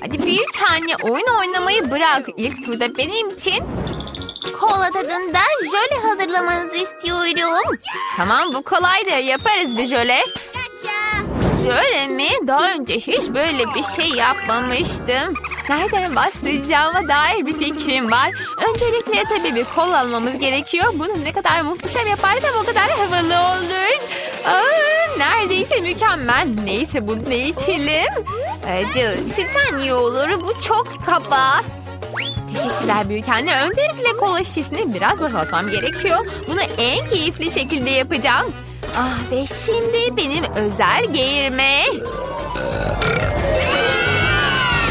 Hadi büyük anne oyun oynamayı bırak. İlk turda benim için kola tadında jöle hazırlamanızı istiyorum. Tamam bu kolaydır yaparız bir jöle. Jöle mi? Daha önce hiç böyle bir şey yapmamıştım. Nereden başlayacağıma dair bir fikrim var. Öncelikle tabii bir kol almamız gerekiyor. Bunu ne kadar muhteşem yaparsam o kadar havalı olur. Aa, neredeyse mükemmel. Neyse bunu ne içelim? Ee, Jill, sirsen iyi olur. Bu çok kaba. Teşekkürler büyük anne. Öncelikle kola şişesini biraz boşaltmam gerekiyor. Bunu en keyifli şekilde yapacağım. Ah ve şimdi benim özel geğirme.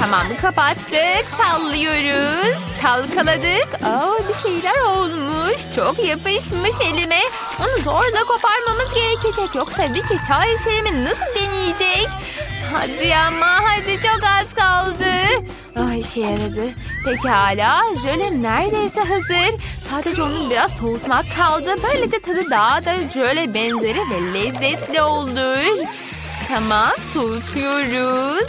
Tamam kapattık. Sallıyoruz. Çalkaladık. Aa, bir şeyler olmuş. Çok yapışmış elime. Onu zorla koparmamız gerekecek. Yoksa bir kişi şaheserimi nasıl deneyecek? Hadi ama hadi çok az kaldı. Ah işe yaradı. Pekala jöle neredeyse hazır. Sadece onu biraz soğutmak kaldı. Böylece tadı daha da jöle benzeri ve lezzetli olur. Tamam soğutuyoruz.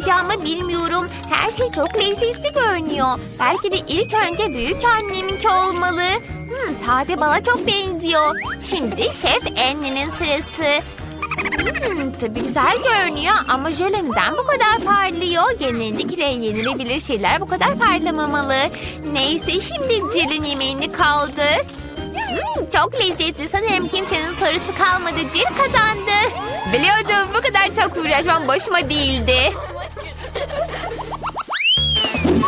Başlayacağımı bilmiyorum. Her şey çok lezzetli görünüyor. Belki de ilk önce büyük anneminki olmalı. Hmm, sade bala çok benziyor. Şimdi Şef Anne'nin sırası. Hmm, tabii güzel görünüyor ama jöle neden bu kadar parlıyor? Genellikle yenilebilir şeyler bu kadar parlamamalı. Neyse şimdi Jill'in yemeğini kaldı. Hmm, çok lezzetli. Sanırım kimsenin sorusu kalmadı. Jill kazandı. Biliyordum bu kadar çok uğraşmam başıma değildi.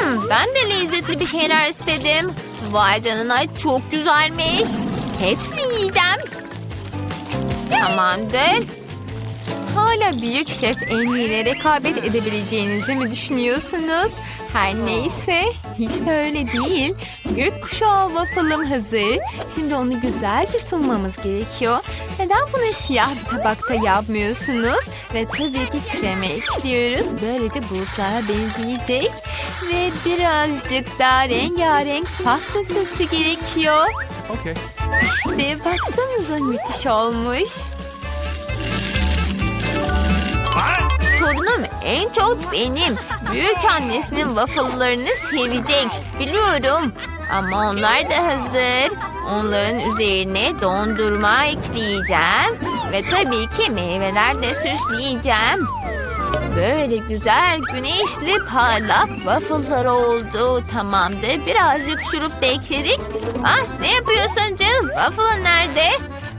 Hmm, ben de lezzetli bir şeyler istedim. Vay canına çok güzelmiş. Hepsini yiyeceğim. Tamamdır. Hala büyük şef en iyiyle rekabet edebileceğinizi mi düşünüyorsunuz? Her neyse hiç de öyle değil. Gökkuşağı waffle'ım hazır. Şimdi onu güzelce sunmamız gerekiyor. Neden bunu siyah bir tabakta yapmıyorsunuz? Ve tabii ki krema ekliyoruz. Böylece bulutlara benzeyecek. Ve birazcık daha rengarenk pasta sosu gerekiyor. Okay. İşte baksanıza müthiş olmuş. En çok benim. Büyük annesinin waffle'larını sevecek. Biliyorum. Ama onlar da hazır. Onların üzerine dondurma ekleyeceğim. Ve tabii ki meyveler de süsleyeceğim. Böyle güzel, güneşli, parlak waffle'lar oldu. Tamamdır. Birazcık şurup da ekledik. Ah, ne yapıyorsun Jill? Waffle'ın nerede?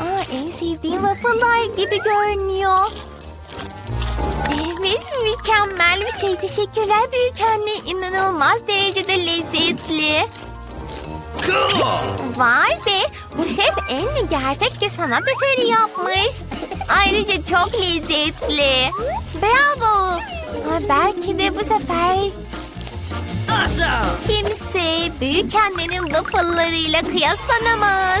Aa, en sevdiğim waffle'lar gibi görünüyor. Evet, mükemmel bir şey. Teşekkürler büyük anne. İnanılmaz derecede lezzetli. Vay be, bu şef en gerçek bir sanat eseri yapmış. Ayrıca çok lezzetli. Bravo. Ha, belki de bu sefer kimse büyük annenin waffle'larıyla kıyaslanamaz.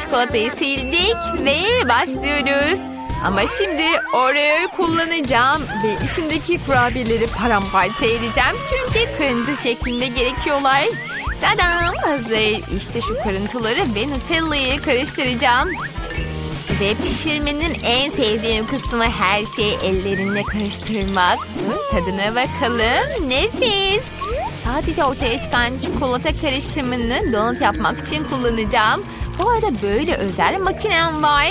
Çikolatayı sildik ve başlıyoruz. Ama şimdi Oreo'yu kullanacağım ve içindeki kurabiyeleri paramparça edeceğim. Çünkü kırıntı şeklinde gerekiyorlar. Dadam hazır. İşte şu kırıntıları ve Nutella'yı karıştıracağım. Ve pişirmenin en sevdiğim kısmı her şeyi ellerinle karıştırmak. Tadına bakalım. Nefis. Sadece ortaya çıkan çikolata karışımını donut yapmak için kullanacağım. Bu arada böyle özel makinem var.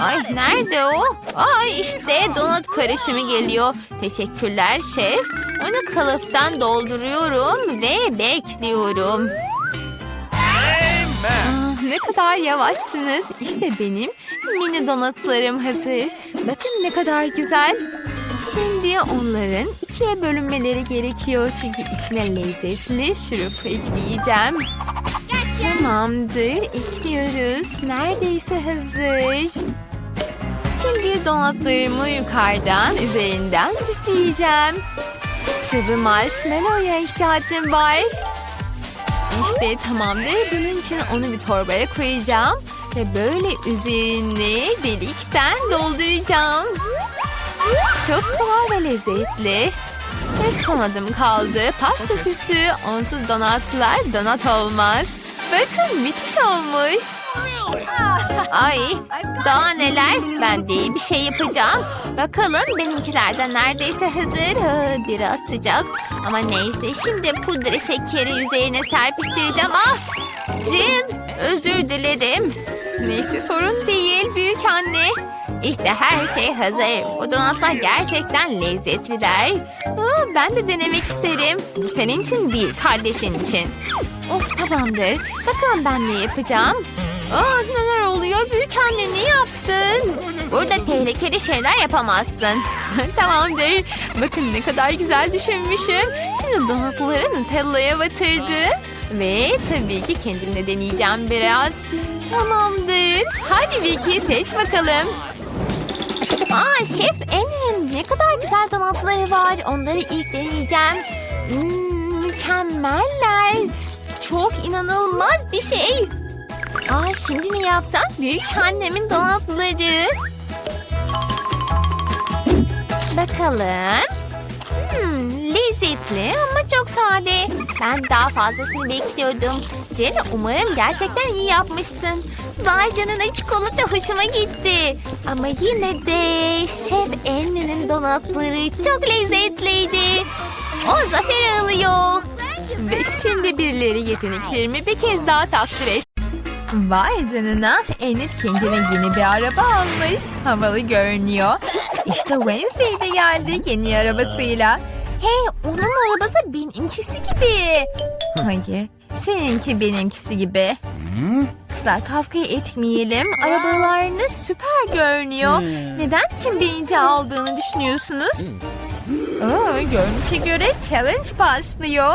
Ay nerede o? Ay işte donut karışımı geliyor. Teşekkürler şef. Onu kalıptan dolduruyorum ve bekliyorum. Ah, ne kadar yavaşsınız. İşte benim mini donatlarım hazır. Bakın ne kadar güzel. Şimdi onların ikiye bölünmeleri gerekiyor. Çünkü içine lezzetli şurup ekleyeceğim. Tamamdır. Ekliyoruz. Neredeyse hazır. Şimdi donatlarımı yukarıdan, üzerinden süsleyeceğim. Sıvı marshmallow'ya ihtiyacım var. İşte tamamdır. Bunun için onu bir torbaya koyacağım. Ve böyle üzerine delikten dolduracağım. Çok kolay ve lezzetli. Ve son adım kaldı. Pasta süsü. Onsuz donatlar donat olmaz. Bakın müthiş olmuş. Ay daha neler. Ben de iyi bir şey yapacağım. Bakalım benimkilerden neredeyse hazır. Ha, Biraz sıcak. Ama neyse şimdi pudra şekeri üzerine serpiştireceğim. Ah Jill özür dilerim. Neyse sorun değil büyük anne. İşte her şey hazır. Bu donatlar gerçekten lezzetliler. Aa, ben de denemek isterim. Bu senin için değil kardeşin için. Of tamamdır. Bakalım ben ne yapacağım. Aa, neler oluyor? Büyük anne ne yaptın? Burada tehlikeli şeyler yapamazsın. Tamamdır. Bakın ne kadar güzel düşünmüşüm. Şimdi donatları Nutella'ya batırdı. Ve tabii ki kendim de deneyeceğim biraz. Tamamdır. Hadi Vicky seç bakalım. Aa şef Emin ne kadar güzel donatları var. Onları ilk deneyeceğim. Hmm, mükemmeller. Çok inanılmaz bir şey. Aa şimdi ne yapsak? Büyük annemin donatları. Bakalım. Hmm, lezzetli ama çok sade. Ben daha fazlasını bekliyordum. Jenny umarım gerçekten iyi yapmışsın. Vay canına çikolata hoşuma gitti. Ama yine de Şef Anne'nin donatları çok lezzetliydi. O zafer alıyor. Ve şimdi birileri yeteneklerimi bir kez daha takdir et. Vay canına Enid kendine yeni bir araba almış. Havalı görünüyor. İşte Wednesday de geldi yeni arabasıyla. Hey onun arabası benimkisi gibi. Hayır seninki benimkisi gibi. Kızlar kavga etmeyelim. Arabalarınız süper görünüyor. Neden kim birinci aldığını düşünüyorsunuz? Aa, görünüşe göre challenge başlıyor.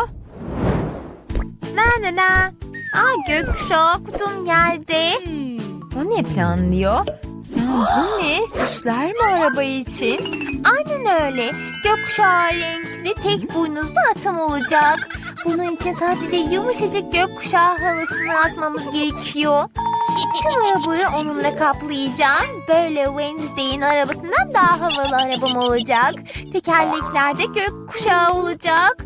La la la. Aa gökkuşağı kutum geldi. O ne planlıyor? Ya bu ne? Süsler mi araba için? Aynen öyle. Gökkuşağı renkli tek boynuzlu atam olacak. Bunun için sadece yumuşacık gökkuşağı halısını asmamız gerekiyor. Tüm arabayı onunla kaplayacağım. Böyle Wednesday'in arabasından daha havalı arabam olacak. Tekerleklerde gökkuşağı olacak.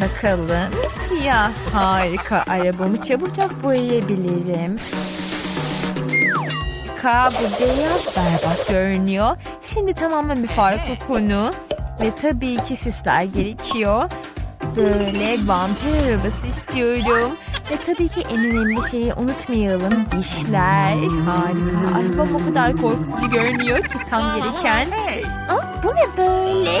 Bakalım siyah harika arabamı çabucak boyayabilirim. Bu beyaz berbat görünüyor. Şimdi tamamen bir farklı konu. Ve tabii ki süsler gerekiyor. Böyle vampir arabası istiyorum. Ve tabii ki en önemli şeyi unutmayalım. Dişler. Harika. Arabam o kadar korkutucu görünüyor ki tam gereken. Aa, bu ne böyle?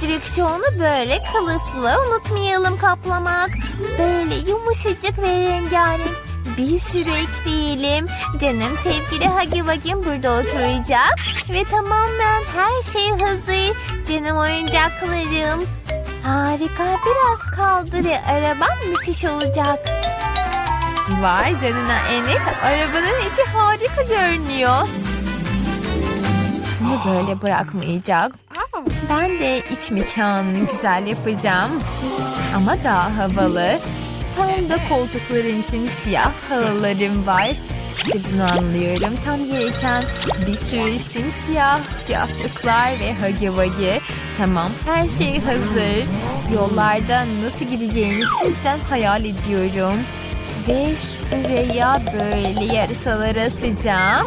Direksiyonu böyle kılıflı unutmayalım kaplamak. Böyle yumuşacık ve rengarenk bir sürü ekleyelim. Canım sevgili Hagi Vagim burada oturacak. Ve tamamen her şey hazır. Canım oyuncaklarım. Harika biraz kaldı ve arabam müthiş olacak. Vay canına Enet arabanın içi harika görünüyor. Böyle bırakmayacak. Ben de iç mekanını güzel yapacağım. Ama daha havalı. Tam da koltuklarım için siyah halılarım var. İşte bunu anlıyorum. Tam gereken bir sürü simsiyah yastıklar ve hagi vagi. Tamam her şey hazır. Yollarda nasıl gideceğimi şimdiden hayal ediyorum. Ve şuraya böyle yarasaları asacağım.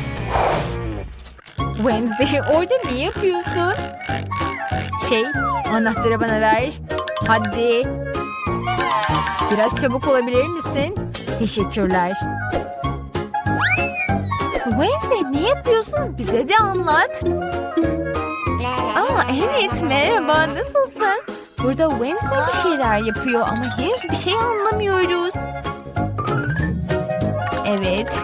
Wednesday orada ne yapıyorsun? Şey anahtarı bana ver. Hadi. Biraz çabuk olabilir misin? Teşekkürler. Wednesday ne yapıyorsun? Bize de anlat. Aa evet merhaba nasılsın? Burada Wednesday bir şeyler yapıyor ama henüz bir şey anlamıyoruz. Evet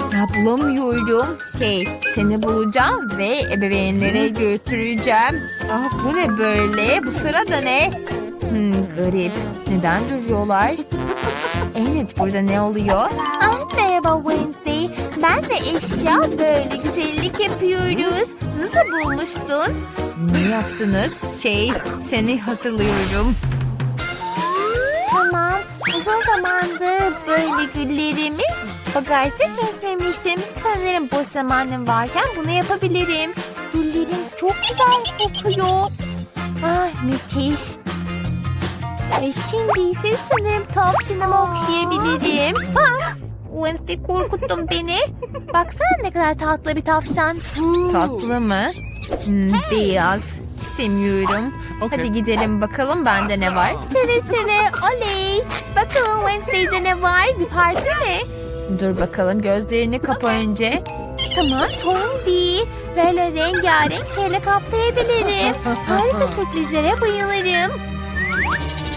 Ya bulamıyorum. Şey seni bulacağım ve ebeveynlere götüreceğim. Ah bu ne böyle? Bu sırada ne? Hmm, garip. Neden duruyorlar? Evet burada ne oluyor? Ah, merhaba Wednesday. Ben de eşya böyle güzellik yapıyoruz. Nasıl bulmuşsun? Ne yaptınız? Şey seni hatırlıyorum. Tamam. Uzun zamandır böyle güllerimi bagajda kesmemiştim. Sanırım boş zamanım varken bunu yapabilirim. Güllerim çok güzel kokuyor. Ah müthiş. Ve şimdi ise sanırım tavşanımı okşayabilirim. Ah, Wednesday korkuttun beni. Baksana ne kadar tatlı bir tavşan. Tatlı mı? Hmm, beyaz. İstemiyorum. Hadi gidelim bakalım bende ne var. Seve seve oley. Bakalım Wednesday'de ne var? Bir parti mi? Dur bakalım gözlerini kapa önce. Tamam sorun değil. Böyle rengarenk şeyle kaplayabilirim. Harika sürprizlere bayılırım.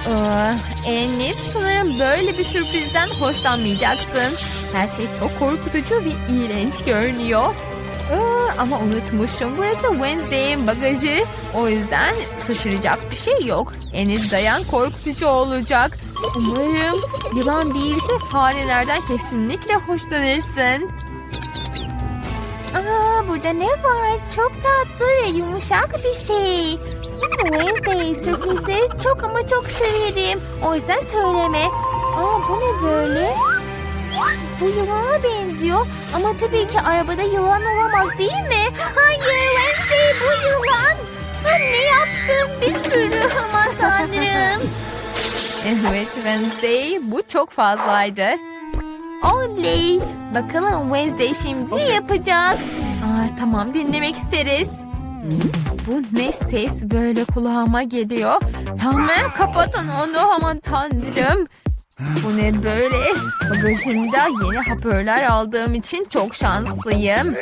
Aa, Enlit sanırım böyle bir sürprizden hoşlanmayacaksın. Her şey çok korkutucu ve iğrenç görünüyor. Aa, ama unutmuşum. Burası Wednesday'in bagajı. O yüzden şaşıracak bir şey yok. Enlit dayan korkutucu olacak. Umarım yılan değilse farelerden kesinlikle hoşlanırsın. Aa, burada ne var? Çok tatlı ve yumuşak bir şey. Wednesday sürprizleri çok ama çok severim. O yüzden söyleme. Aa, bu ne böyle? Bu yılana benziyor ama tabii ki arabada yılan olamaz değil mi? Hayır Wednesday bu yılan. Sen ne yaptın bir sürü aman tanrım. Evet Wednesday bu çok fazlaydı. Oley! Bakalım Wednesday şimdi ne yapacak? Aa, tamam dinlemek isteriz. Bu ne ses böyle kulağıma geliyor. Tamam kapatın onu aman tanrım. Bu ne böyle? Bagajımda yeni hoparlör aldığım için çok şanslıyım.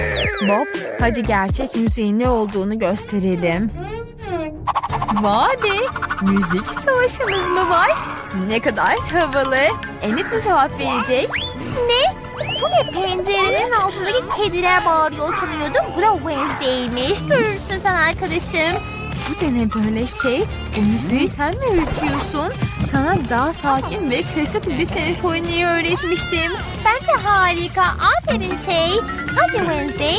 Bob hadi gerçek müziğin ne olduğunu gösterelim. Vay be! Müzik savaşımız mı var? Ne kadar havalı. Enid mi cevap verecek? Ne? Bu ne pencerenin altındaki kediler bağırıyor sanıyordum. Bu da Wednesday'miş. Görürsün sen arkadaşım. Bu da ne böyle şey? Bu müziği sen mi öğretiyorsun? Sana daha sakin ve klasik bir senfoniyi öğretmiştim. Bence harika. Aferin şey. Hadi Wednesday.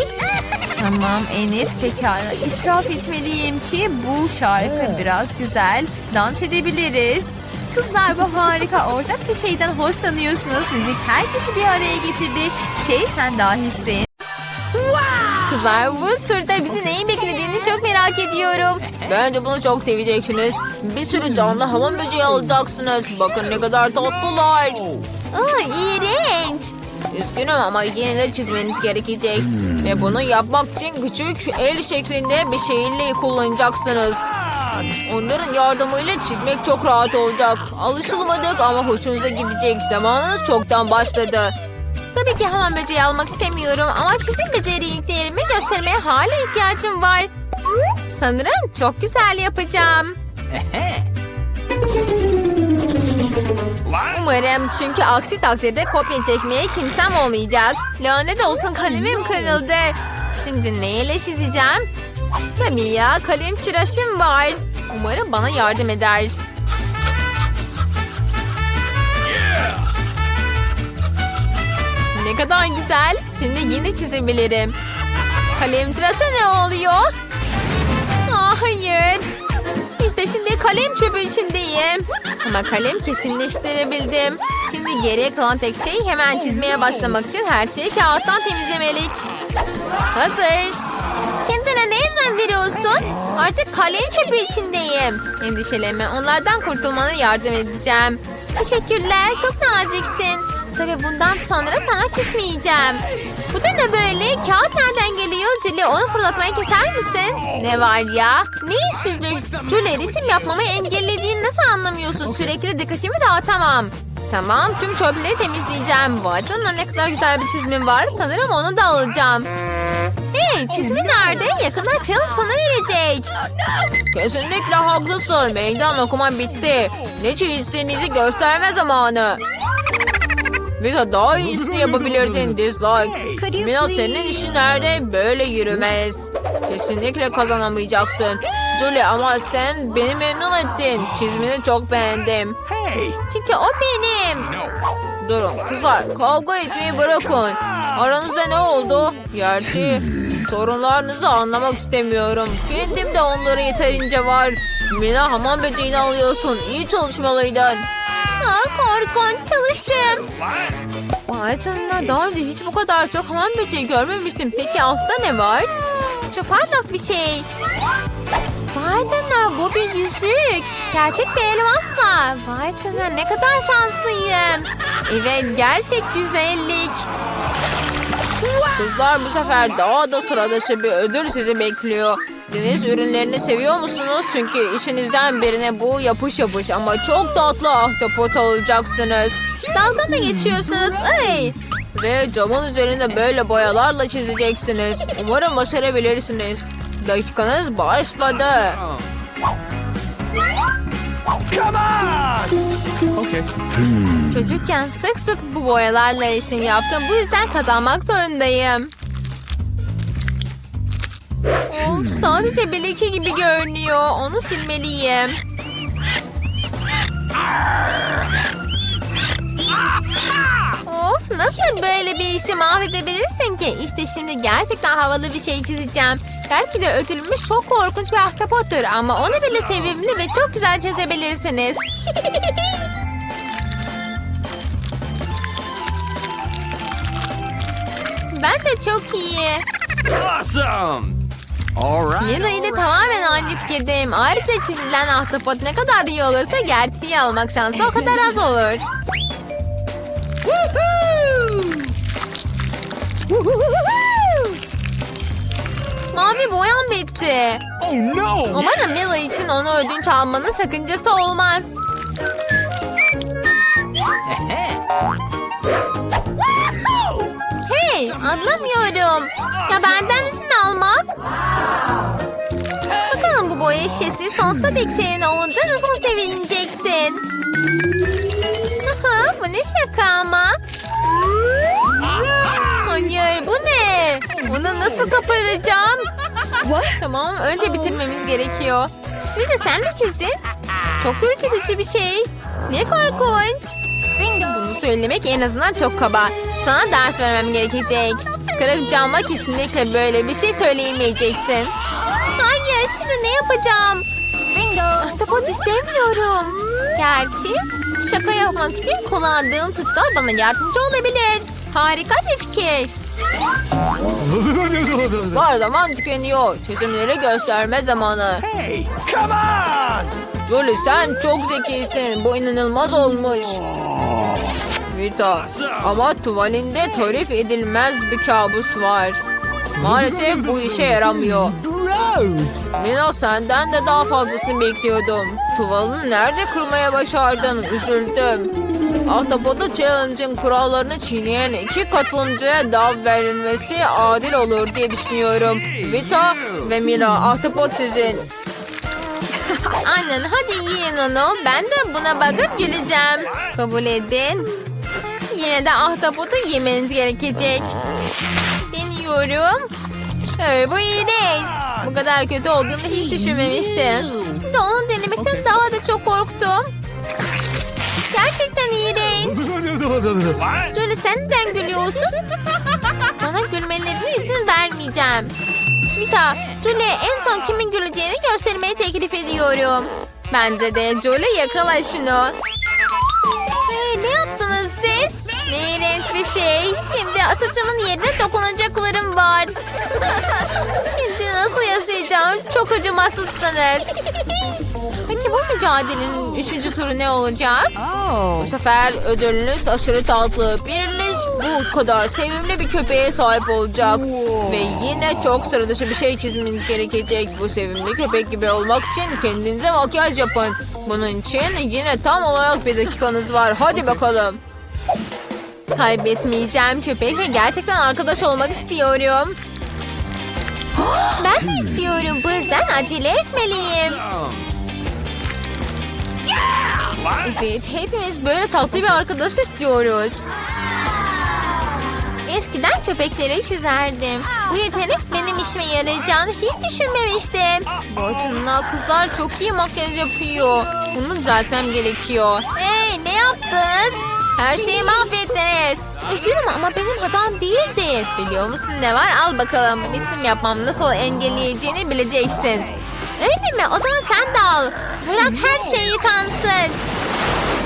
Tamam Enid pekala. İsraf etmeliyim ki bu şarkı biraz güzel. Dans edebiliriz. Kızlar bu harika. Ortak bir şeyden hoşlanıyorsunuz. Müzik herkesi bir araya getirdi. Şey sen dahisin. Kızlar bu turda bizi neyin beklediğini çok merak ediyorum. Bence bunu çok seveceksiniz. Bir sürü canlı hamam böceği alacaksınız. Bakın ne kadar tatlılar. Aa, iğrenç. Üzgünüm ama yine de çizmeniz gerekecek. Ve bunu yapmak için küçük el şeklinde bir şeyle kullanacaksınız. Onların yardımıyla çizmek çok rahat olacak. Alışılmadık ama hoşunuza gidecek. Zamanınız çoktan başladı. Tabii ki hamam böceği almak istemiyorum ama sizin beceriliklerimi göstermeye hala ihtiyacım var. Sanırım çok güzel yapacağım. Umarım çünkü aksi takdirde kopya çekmeye kimsem olmayacak. Lanet olsun kalemim kırıldı. Şimdi neyle çizeceğim? Tabii ya kalem tıraşım var. Umarım bana yardım eder. Ne kadar güzel. Şimdi yine çizebilirim. Kalem tıraşı ne oluyor? Hayır. İşte şimdi kalem çöpü içindeyim. Ama kalem kesinleştirebildim. Şimdi geriye kalan tek şey hemen çizmeye başlamak için her şeyi kağıttan temizlemelik. Hazır. Kendine ne izin gösteriyorsun? Artık kalenin çöpü içindeyim. Endişelenme. Onlardan kurtulmana yardım edeceğim. Teşekkürler. Çok naziksin. Tabii bundan sonra sana küsmeyeceğim. Bu da ne böyle? Kağıt nereden geliyor? Julie onu fırlatmayı keser misin? Ne var ya? Ne yüzsüzlük? Julie resim yapmamı engellediğini nasıl anlamıyorsun? Sürekli dikkatimi dağıtamam. Tamam tüm çöpleri temizleyeceğim. Vay canına ne kadar güzel bir çizmim var. Sanırım onu da alacağım. Hey çizmi nerede? Yakında challenge sona erecek. Kesinlikle haklısın. Meydan okuman bitti. Ne çizdiğinizi gösterme zamanı. Vita daha iyisini yapabilirdin dislike. Mina senin işin nerede? Böyle yürümez. Kesinlikle kazanamayacaksın. Julie ama sen beni memnun ettin. Çizmini çok beğendim. Hey! Çünkü o benim. Durun kızlar kavga etmeyi bırakın. Aranızda ne oldu? Gerçi sorunlarınızı anlamak istemiyorum. Kendim de onlara yeterince var. Mina hamam böceğini alıyorsun. İyi çalışmalıydın. Ha, korkunç çalıştım. Vay canına daha önce hiç bu kadar çok hamam böceği görmemiştim. Peki altta ne var? Çok parlak bir şey. Vay canına bu bir yüzük. Gerçek bir elmasla. Vay canına ne kadar şanslıyım. Evet gerçek güzellik. Kızlar bu sefer daha da sıra dışı bir ödül sizi bekliyor. Deniz ürünlerini seviyor musunuz? Çünkü içinizden birine bu yapış yapış ama çok tatlı ahtapot alacaksınız. Dalga mı geçiyorsunuz? Ay. Ve camın üzerinde böyle boyalarla çizeceksiniz. Umarım başarabilirsiniz. Dakikanız başladı. Okay. Çocukken sık sık bu boyalarla resim yaptım. Bu yüzden kazanmak zorundayım. Of sadece bir gibi görünüyor. Onu silmeliyim. Of nasıl böyle bir işi mahvedebilirsin ki? İşte şimdi gerçekten havalı bir şey çizeceğim. Belki de ödülmüş çok korkunç bir ahtapottur ama onu bile sevimli ve çok güzel çizebilirsiniz. Ben de çok iyi. Awesome! Lina ile tamamen aynı fikirdeyim. Ayrıca çizilen ahtapot ne kadar iyi olursa gerçeği almak şansı o kadar az olur. Mavi boyam bitti. Oh no! Umarım Mila için onu ödünç almanın sakıncası olmaz. Hey anlamıyorum. Ya benden izin boya şişesi sonsuza dek senin olunca nasıl sevineceksin? Aha, bu ne şaka ama? Hayır bu ne? Bunu nasıl kaparacağım? Tamam önce bitirmemiz gerekiyor. Bir de sen ne çizdin? Çok ürkütücü bir şey. Ne korkunç. Bunu söylemek en azından çok kaba. Sana ders vermem gerekecek. Kırık cama kesinlikle böyle bir şey söyleyemeyeceksin. Hayır şimdi ne yapacağım? Ahtapot istemiyorum. Gerçi şaka yapmak için kullandığım tutkal bana yardımcı olabilir. Harika bir fikir. Kızlar zaman tükeniyor. Çözümleri gösterme zamanı. Hey! Come on! Julie sen çok zekisin. Bu inanılmaz olmuş. Vita ama tuvalinde tarif edilmez bir kabus var. Maalesef bu işe yaramıyor. Gross. Mina senden de daha fazlasını bekliyordum. Tuvalını nerede kırmaya başardın? Üzüldüm. Ahtapota Challenge'ın kurallarını çiğneyen iki katılımcıya dav verilmesi adil olur diye düşünüyorum. Vita ve Mina, Ahtapot sizin. Aynen hadi yiyin onu. Ben de buna bakıp güleceğim. Kabul edin. Yine de ahtapotu yemeniz gerekecek. Deniyorum. Ee, bu iğrenç. Bu kadar kötü olduğunu hiç düşünmemiştim. Şimdi onu denemekten daha da çok korktum. Gerçekten iğrenç. Julie sen neden gülüyorsun? Bana gülmelerine izin vermeyeceğim. Vita, Julie en son kimin güleceğini göstermeyi teklif ediyorum. Bence de Julie yakala şunu. İğrenç bir şey. Şimdi saçımın yerine dokunacaklarım var. Şimdi nasıl yaşayacağım? Çok acımasızsınız. Peki bu mücadelenin üçüncü turu ne olacak? Bu sefer ödülünüz aşırı tatlı. Biriniz bu kadar sevimli bir köpeğe sahip olacak. Ve yine çok sıra dışı bir şey çizmeniz gerekecek. Bu sevimli köpek gibi olmak için kendinize makyaj yapın. Bunun için yine tam olarak bir dakikanız var. Hadi bakalım. Kaybetmeyeceğim köpekle gerçekten arkadaş olmak istiyorum. Ben de istiyorum. Bu yüzden acele etmeliyim. Evet, hepimiz böyle tatlı bir arkadaş istiyoruz. Eskiden köpekleri çizerdim. Bu yetenek benim işime yarayacağını hiç düşünmemiştim. Canına kızlar çok iyi makyaj yapıyor. Bunu düzeltmem gerekiyor. Hey ne yaptınız? Her şeyi mahvettiniz. Üzgünüm ama benim hatam değildi. Biliyor musun ne var? Al bakalım. Resim yapmam nasıl engelleyeceğini bileceksin. Öyle mi? O zaman sen de al. Bırak her şey yıkansın.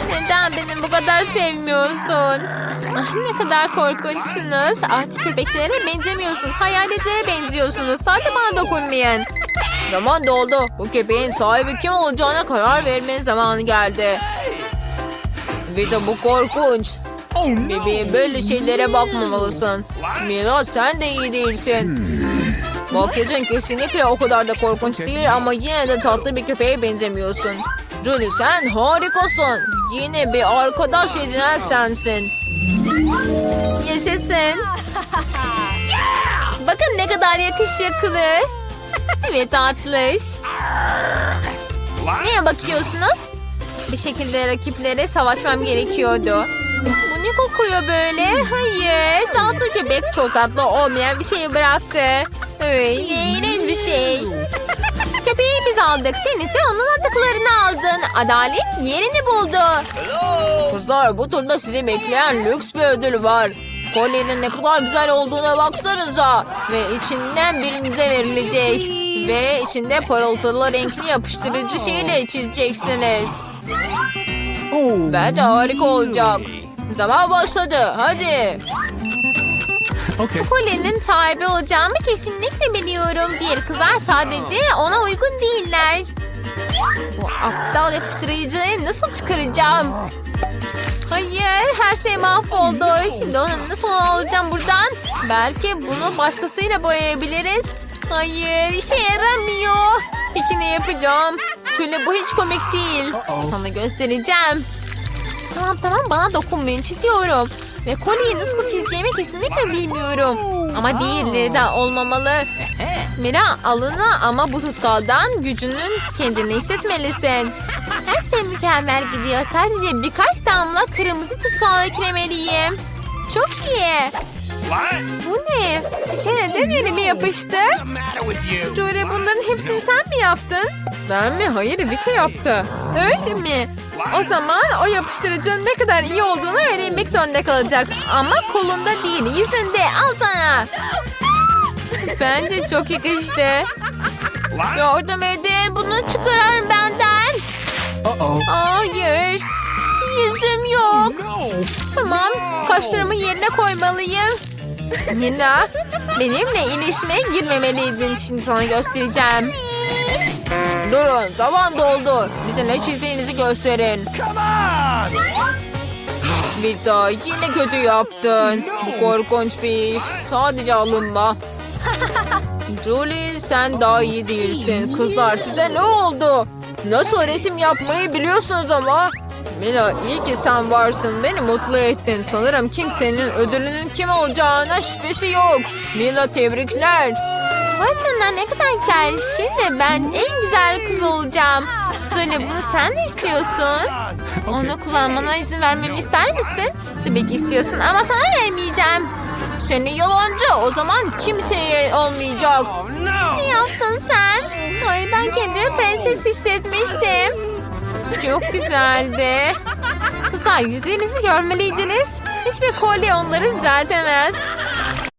Neden beni bu kadar sevmiyorsun? Ah, ne kadar korkunçsunuz. Artık köpeklere benzemiyorsunuz. Hayaletlere benziyorsunuz. Sadece bana dokunmayın. Zaman doldu. Bu köpeğin sahibi kim olacağına karar vermenin zamanı geldi. Vita bu korkunç. Oh no. Bebeğim böyle şeylere bakmamalısın. Mira sen de iyi değilsin. Makyajın kesinlikle o kadar da korkunç değil ama yine de tatlı bir köpeğe benzemiyorsun. Julie sen harikasın. Yine bir arkadaş edinen sensin. Yaşasın. Bakın ne kadar yakışıklı. Ve tatlış. Neye bakıyorsunuz? Bir şekilde rakiplere savaşmam gerekiyordu. Bu ne kokuyor böyle? Hayır. Tatlı köpek çok tatlı olmayan bir şeyi bıraktı. Öyle iğrenç bir şey. Köpeği biz aldık. Sen ise onun atıklarını aldın. Adalet yerini buldu. Kızlar bu turda sizi bekleyen lüks bir ödül var. Kolyenin ne kadar güzel olduğuna baksanıza. Ve içinden birinize verilecek. Ve içinde parıltılı renkli yapıştırıcı şeyle çizeceksiniz. Bence harika olacak. Zaman başladı. Hadi. Okay. Bu kolyenin sahibi olacağımı kesinlikle biliyorum. Diğer kızlar sadece ona uygun değiller. Bu aptal yapıştırıcıyı nasıl çıkaracağım? Hayır, her şey mahvoldu. Şimdi onu nasıl alacağım buradan? Belki bunu başkasıyla boyayabiliriz. Hayır, işe yaramıyor. Peki ne yapacağım? Şöyle bu hiç komik değil. Sana göstereceğim. Tamam tamam bana dokunmayın çiziyorum. Ve kolyeyi nasıl çizeceğimi kesinlikle bilmiyorum. Ama diğerleri de olmamalı. Mira alına ama bu tutkaldan gücünün kendini hissetmelisin. Her şey mükemmel gidiyor. Sadece birkaç damla kırmızı tutkal eklemeliyim. Çok iyi. Bu ne? Şişe neden elime yapıştı? Jory bunların hepsini sen mi yaptın? Ben mi? Hayır Vita yaptı. Öyle mi? O zaman o yapıştırıcının ne kadar iyi olduğunu öğrenmek zorunda kalacak. Ama kolunda değil yüzünde al sana. Bence çok yakıştı. Yardım edin bunu çıkarın benden. Hayır. Yüzüm yok. Tamam kaşlarımı yerine koymalıyım. Nina benimle ilişmeye girmemeliydin. Şimdi sana göstereceğim. Durun zaman doldu. Bize ne çizdiğinizi gösterin. On. Vita yine kötü yaptın. Bu korkunç bir iş. Sadece alınma. Julie sen daha iyi değilsin. Kızlar size ne oldu? Nasıl resim yapmayı biliyorsunuz ama. Mila iyi ki sen varsın. Beni mutlu ettin. Sanırım kimsenin ödülünün kim olacağına şüphesi yok. Mila tebrikler. Canına ne kadar güzel. Şimdi ben en güzel kız olacağım. Söyle bunu sen mi istiyorsun? Onu kullanmana izin vermemi ister misin? Tabii ki istiyorsun ama sana vermeyeceğim. Seni yalancı. O zaman kimseye olmayacak. Oh. Ne yaptın sen? Ay ben kendimi prenses hissetmiştim. Çok güzeldi. Kızlar yüzlerinizi görmeliydiniz. Hiçbir kolye onları düzeltemez.